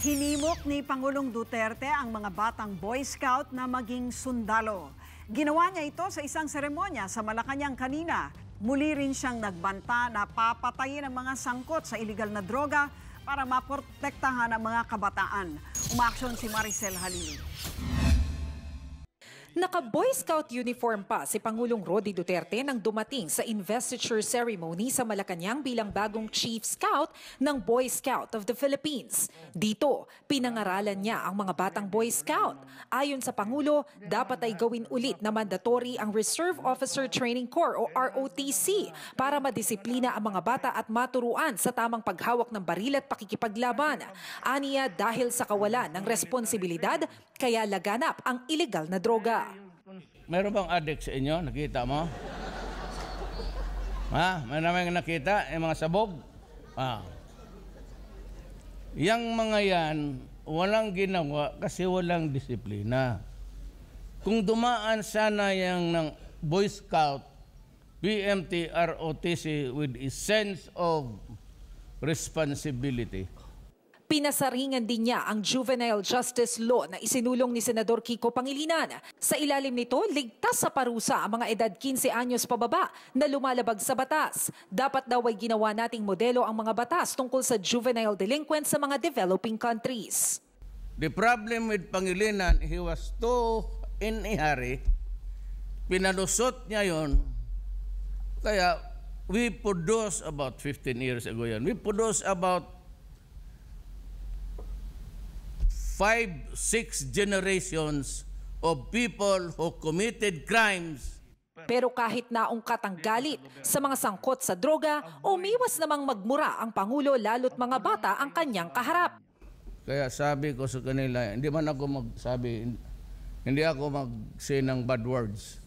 Hinimok ni Pangulong Duterte ang mga batang Boy Scout na maging sundalo. Ginawa niya ito sa isang seremonya sa Malacanang kanina. Muli rin siyang nagbanta na papatayin ang mga sangkot sa iligal na droga para maprotektahan ang mga kabataan. Umaksyon si Maricel Halili. Naka-Boy Scout uniform pa si Pangulong Rodi Duterte nang dumating sa investiture ceremony sa Malacanang bilang bagong Chief Scout ng Boy Scout of the Philippines. Dito, pinangaralan niya ang mga batang Boy Scout. Ayon sa Pangulo, dapat ay gawin ulit na mandatory ang Reserve Officer Training Corps o ROTC para madisiplina ang mga bata at maturuan sa tamang paghawak ng baril at pakikipaglaban. Aniya dahil sa kawalan ng responsibilidad, kaya laganap ang illegal na droga. Meron bang addict sa inyo? Nakita mo? Ha? May naman nakita? Yung mga sabog? Ah. Yang mga yan, walang ginawa kasi walang disiplina. Kung dumaan sana yung ng Boy Scout, BMT, ROTC with a sense of responsibility, Pinasaringan din niya ang juvenile justice law na isinulong ni Senador Kiko Pangilinan. Sa ilalim nito, ligtas sa parusa ang mga edad 15 anyos pababa na lumalabag sa batas. Dapat daw ay ginawa nating modelo ang mga batas tungkol sa juvenile delinquents sa mga developing countries. The problem with Pangilinan, he was too in a. Pinalusot niya yon. Kaya we produce about 15 years ago yan. We produce about five, six generations of people who committed crimes Pero kahit naungkat ang galit sa mga sangkot sa droga, umiwas namang magmura ang Pangulo lalo't mga bata ang kanyang kaharap. Kaya sabi ko sa kanila, hindi man ako magsabi, hindi ako mag-say ng bad words.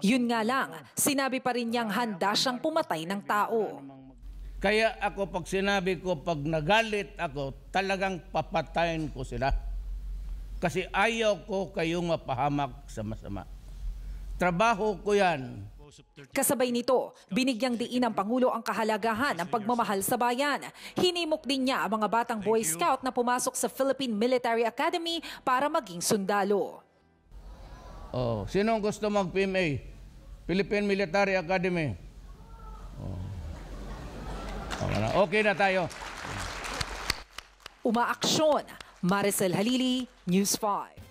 Yun nga lang, sinabi pa rin niyang handa siyang pumatay ng tao. Kaya ako pag sinabi ko, pag nagalit ako, talagang papatayin ko sila. Kasi ayaw ko kayong mapahamak sa masama. Trabaho ko yan. Kasabay nito, binigyang diin ng Pangulo ang kahalagahan ng pagmamahal sa bayan. Hinimok din niya ang mga batang Boy Scout na pumasok sa Philippine Military Academy para maging sundalo. Oh, sino gusto mag-PMA? Philippine Military Academy. Oh. Okay na, tayo. Umaaksyon, Maricel Halili, News 5.